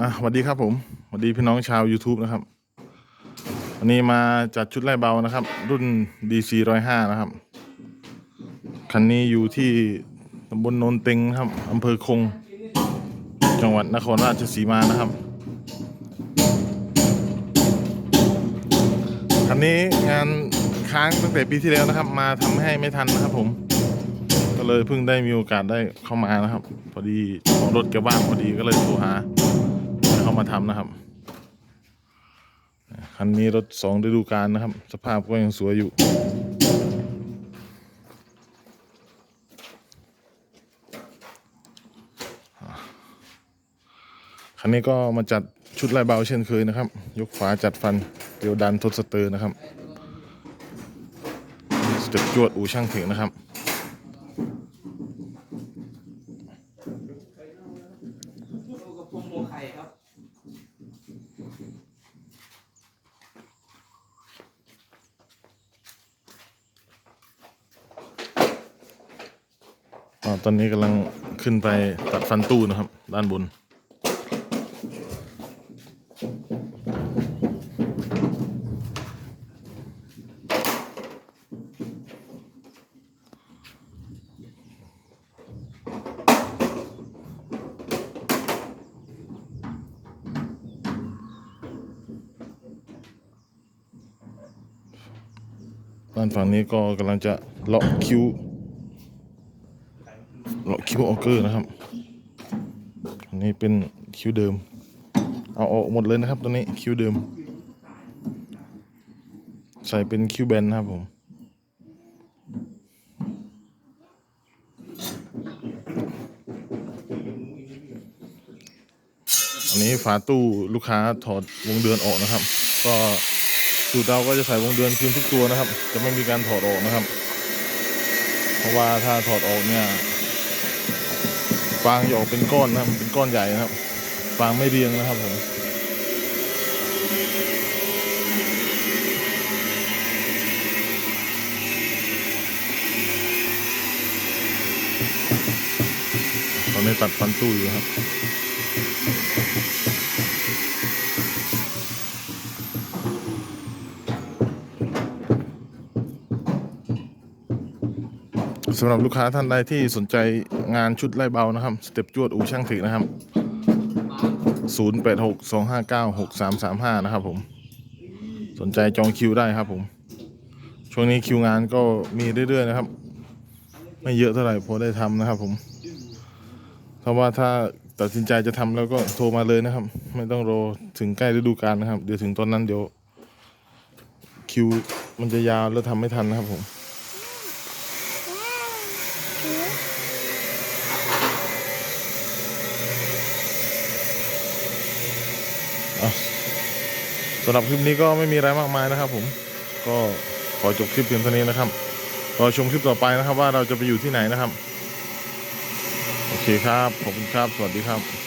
อะสวัสดีครับผมสวัสดีพี่น้องชาว YouTube นะครับ วันนี้มาจัดชุดไล่เบานะครับ รุ่น DC 105นะครับ คันนี้อยู่ที่ตำบลโนนเต็งนะครับอำเภอคง จังหวัดนครราชสีมานะครับ คันนี้งานค้างตั้งแต่ปีที่แล้วนะครับ มาทำให้ไม่ทันนะครับผมก็เลยเพิ่งได้มีโอกาสได้เข้ามานะครับ พอดีของรถแกว่างพอดีก็เลยโทรหา มาทำนะครับคันนี้รถสองฤดูกาลนะครับ สภาพก็ยังสวยอยู่ คันนี้ก็มาจัดชุดลายเบาเช่นเคยนะครับ ยกฝาจัดฟันเดียวดันทดสเตอร์นะครับสเต็ปจวดอูช่างถึงนะครับดูกับพงหัวไข่ครับ อตอนนี้กำลังขึ้นไปตัดฟันตู้นะครับ ด้านบน ด้านฝั่งนี้ก็กำลังจะเลาะคิ้ว เลาะคิ้วออกเกอร์นะครับ อันนี้เป็นคิ้วเดิม เอาออกหมดเลยนะครับตัวนี้คิ้วเดิม ใส่เป็นคิ้วแบนนะครับผมอันนี้ฝาตู้ลูกค้าถอดวงเดือนออกนะครับ ก็สูตรเราก็จะใส่วงเดือนคืนทุกตัวนะครับ จะไม่มีการถอดออกนะครับ เพราะว่าถ้าถอดออกเนี่ย ฟางหยออกเป็นก้อนนะครับ เป็นก้อนใหญ่นะครับ ฟางไม่เรียงนะครับผมตอนนี้ตัดฟันตู้อยู่ครับ สำหรับลูกค้าท่านใดที่สนใจงานชุดไล่เบานะครับ สเต็ปจวดอูช่างถึกนะครับ 0862596335 นะครับผม สนใจจองคิวได้ครับผม ช่วงนี้คิวงานก็มีเรื่อยๆนะครับ ไม่เยอะเท่าไหร่พอได้ทำนะครับผมเพราะว่าถ้าตัดสินใจจะทำแล้วก็โทรมาเลยนะครับ ไม่ต้องรอถึงใกล้ฤดูกาลนะครับ เดี๋ยวถึงตอนนั้นเดี๋ยวคิวมันจะยาวแล้วทำไม่ทันนะครับผม สำหรับคลิปนี้ก็ไม่มีอะไรมากมายนะครับ ผมก็ขอจบคลิปเพียงเท่านี้นะครับรอชมคลิปต่อไปนะครับ ว่าเราจะไปอยู่ที่ไหนนะครับ โอเคครับ ขอบคุณครับ สวัสดีครับ